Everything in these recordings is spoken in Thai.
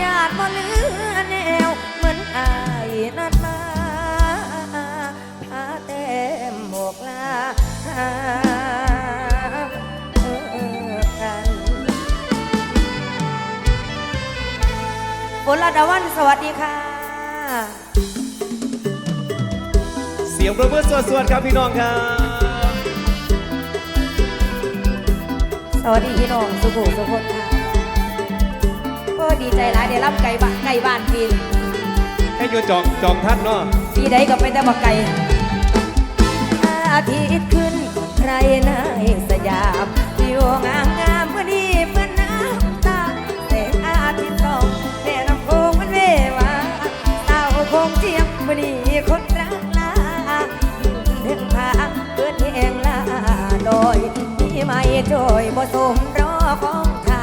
ญาติบ่เหลือแนว เหมือนอายนัดมาพาเต็มหมวกลาหาเออกันฝนลาดาวันสวัสดีค่ะ เสียงประเมินสวดๆครับพี่น้องครับ สวัสดีพี่น้องสุขุมสุคนค่ะก็ ดีใจหลายได้รับไก่บ้านไก่บ้านปีนให้อยู่จองจองท่านเนาะปีใดก็ไปแต่บักไก่อาทิตย์ขึ้นใครนายสยามวิวงามงามเมื่อนี้เพื่อนน้ำตาแสงอาทิตย์ส่องแม่น้ำโขงมันเววาสาวคงเจียมเมื่อนี้คนรักลาถึงพาเกิดแห่งลาโดยมีไม่โดยบ่สมรอของท่า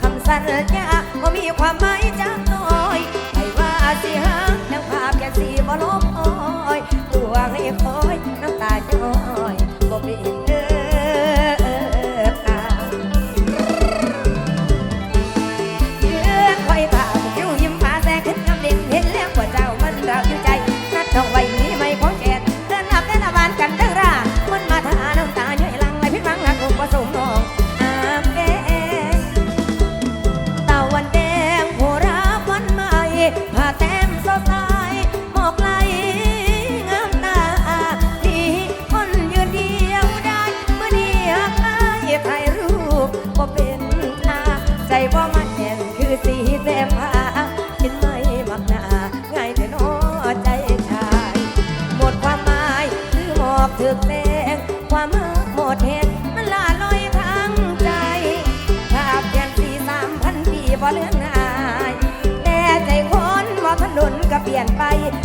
คำสัญญาบ่มี ความหมายจักน้อยไม่ว่าสิหาแล้วภาพแค่สีบ่ลบ กถึกแดงความเมื่อหมดเหตุมันลาลอยทางใจภาพแค่สี่สามพันปีบ่เลือนหายแต่ใจคนบ่ถนนก็เปลี่ยนไป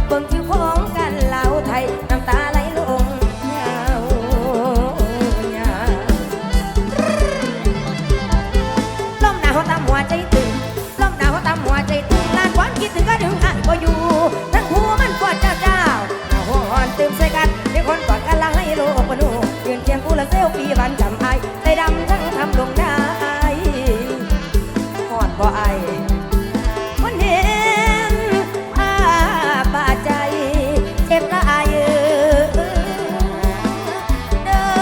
เบิ่งชื่อของกันเหล่าไทยน้ำตา ละเซลฟี่วันจำไอใจดำทั้งทำลงได้หอดบ่ไอคนเห็นอาบาดใจ เจ็บละไอเด้อ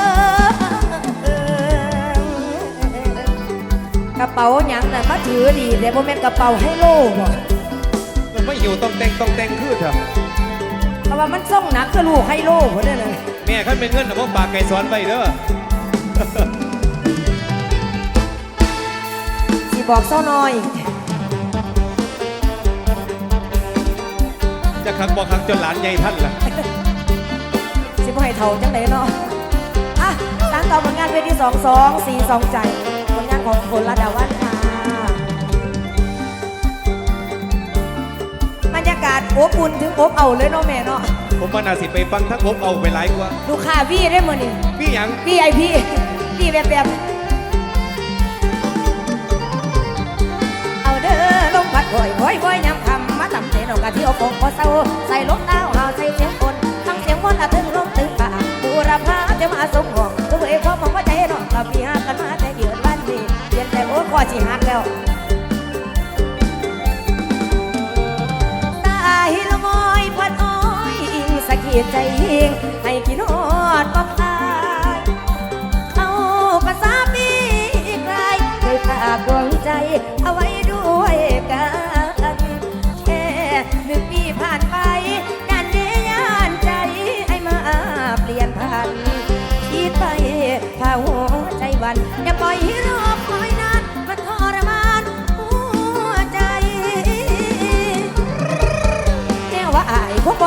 กระเป๋าหยังน่ะมาถือดีแต่บ่แม่นกระเป๋าให้โลบ่มันไม่หิวต้องแต่งต้องแต่งคือเถอะเพราะว่ามันส่งหนักคือลูกให้โลพุ่นน่ะนะแม่ขั้นเป็นเงินแต่พวกปากไก่สอนไปเด้อ สิบอกเศร้าน้อย จะคักบอกคักจนหลานใหญ่ท่านล่ะ สิบ่ให้เท่าจังไดเนาะอะสารต่อผลงานเวทีสองสองสี่สองใจผลงานของฝนระดาวันค่ะบรรยากาศอบอุ่นถึงอบเอาเลยเนาะแม่เนาะ ผมมานาสิไปฟังทั้งผมเอาไปหลายกว่าลูกค้าพี่ได้มื้อนี้พี่หยังพี่ไอพี่พี่แบบแบบเอาเด้อลมพัดบ่อยบ่อยบ่อยยามคำมาตำเสนอกะที่เอาของพอเศร้าใส่ลมดาวหาวใส่เสียงคนทั้งเสียงมนต์ละถึงลมถึงป่าบูรพาจะมาสมหองตัวเองพอมองว่าใจน้องกับพี่ฮักกันมาแต่เกิดวันนี้เปลี่ยนแต่โอ้ข้อสิหักแล้ว ใจเฮงให้กินฮอดบ่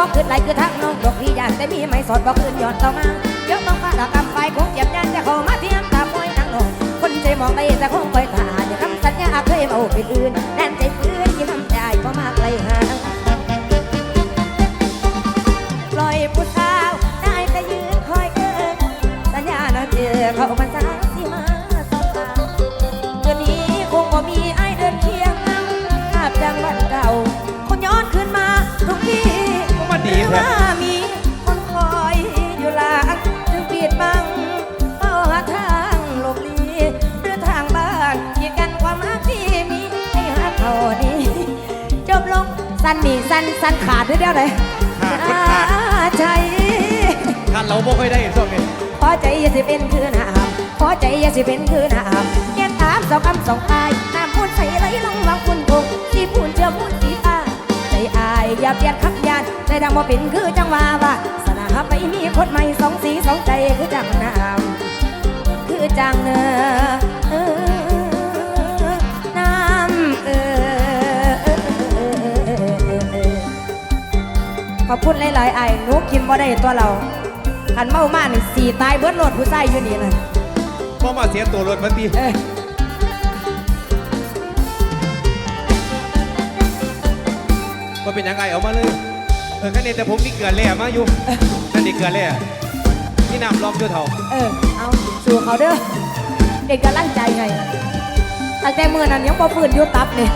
บอกขึ้นไหลคือทางน้องดอกพี่อยากแต่มีไม่สดบอกขึ้นย้อนต่อมาเยอะมองฟ้าดอกกำไปคงเจ็บยันจะเข้ามาเทียมตาปล่อยนางนองคนใจมองได้แต่คงคอยตาอย่าคำสัญญาเคยมาเป็นอื่น สั้นนี่สั้นสั้นขาดเดียวเลยขาดคนขาดใจท่านเราบ่ค่อยได้ช่วงนี้พอใจอย่าสิเป็นคือน้ำพอใจอย่าสิเป็นคือน้ำเรียนถามสองคำสองอายน้ำพูดใส่ไหลลงวางคุณคงที่พูดเชื่อพูดสีอาใจอายอย่าเปลี่ยนขับยานใจดังบ่เป็นคือจังว่าว่าสนาไปมีคนใหม่สองสีสองใจคือจังน้ำคือจังเนอเออ อบคุณหลายๆไอ้หนูกินบ่ได้ตัวเราคันเมามานี่สีตายเบิดโลดผู้ชายอยู่นี่นะพ่อมาเสียตัวรถมาตีเอ้ยมาเป็นยังไงเอามาเลย เออแค่นี้แต่ผมนี่เกลือแร่มาอยู่นั่นนี่เกลือแร่นี่น้ำล้อมด้วยเท่าเออ เอาสู่เขาเด้อเด็กกำลังใจไงตั้งแต่มือนั้นยังบ่ฟื้นอยู่ตับเนี่ย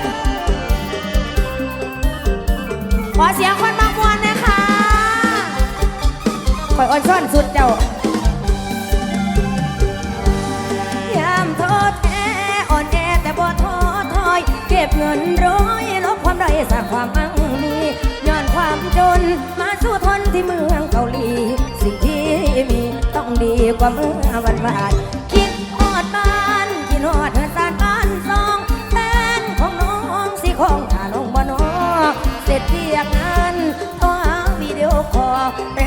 ขอเสียงคน อยอ่อนซ่อนสุดเจ้ายามท้อแท้อ่อนแอแต่บ่ท้อถอย เก็บเงินร้อยลบความได้สร้างความมั่งมีย้อนความจนมาสู้ทนที่เมืองเกาหลี สิ่งที่มีต้องดีกว่าเมื่อวันวานคิดฮอดบ้านคิดฮอดเฮือนสานบ้านซองแฟนของน้องสิของถ้าลงบ่นอเสร็จเรียกงานโทรหาวิดีโอคอล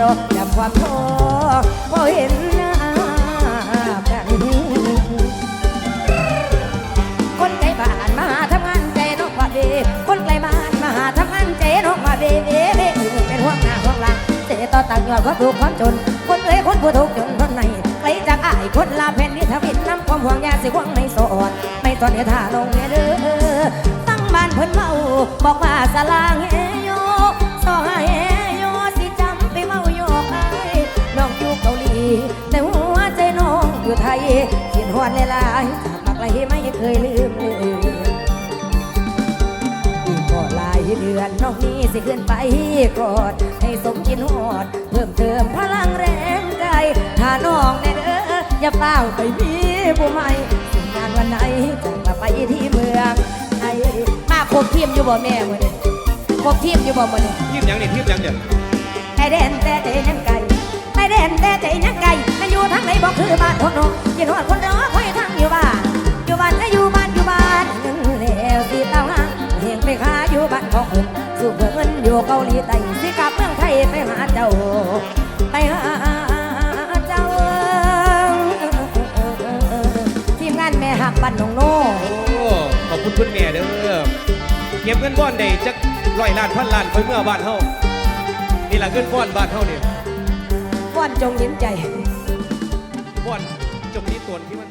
รอจำความท้อบ่เห็นหน้ากันคนไกลบ้านมาทำงานใจนกว่าเบคนไกลบ้านมาทำงานใจนกว่าเบเบเบเป็นห่วงหน้าห่วงหลังเสียต่อต่างยอดว่าถูกความจน คนเอ้ยคนผู้ถูกจนคนไหนไกลจากอ้ายคนลาแผ่นดินทวินน้ำความห่วงยาสิห่วงไม่สอดไม่ตอนเดียท่าลงเด้อตั้งบ้านเพิ่นเมาบอกว่าสลางเฮโย อดหลายๆจากมากไกลไม่เคยลืมเลยอีกก็หลายเดือนน้องนี้สิขึ้นไปกอดให้สมกินหอด เพิ่มเติมพลังแรงกายถ้าน้องแน่เด้ออย่าเปล่าไปมีผู้ใหม่สิ่งงานวันไหนจะมาไปที่เมืองไทยมาครบทีมอยู่บ่แม่มื้อนี้ครบทีมอยู่บ่มื้อนี้ทีมยังนี่ทีมยังเนี่ยไอเด่นแต่ใจยังไก่ไอเด่นแต่ใจยังไก่มันอยู่ ทางไหนบอกคือบ้านทนนกินหอดคนรอคอยทางอยู่บ้าน อยู่บ้านก็อยู่บ้านอยู่บ้านเงินแล้วสิเต้าหางเฮียงไปค้าอยู่บ้านของสู้เพื่อเงินอยู่เกาหลีใต้สิกลับเมืองไทยไปหาเจ้า ไปหาเจ้าทีมงานแม่หักบ้านหนองโน่โอ้ขอบคุณคุณแม่เด้อเก็บเงินบ้อนได้จักร้อยล้านพันล้านไปเมื่อบ้านเฮานี่ละเงินบ้อนบ้านเฮาเนี่ยว่อนจงเห็นใจ บอลจมนี้ตวนที่มัน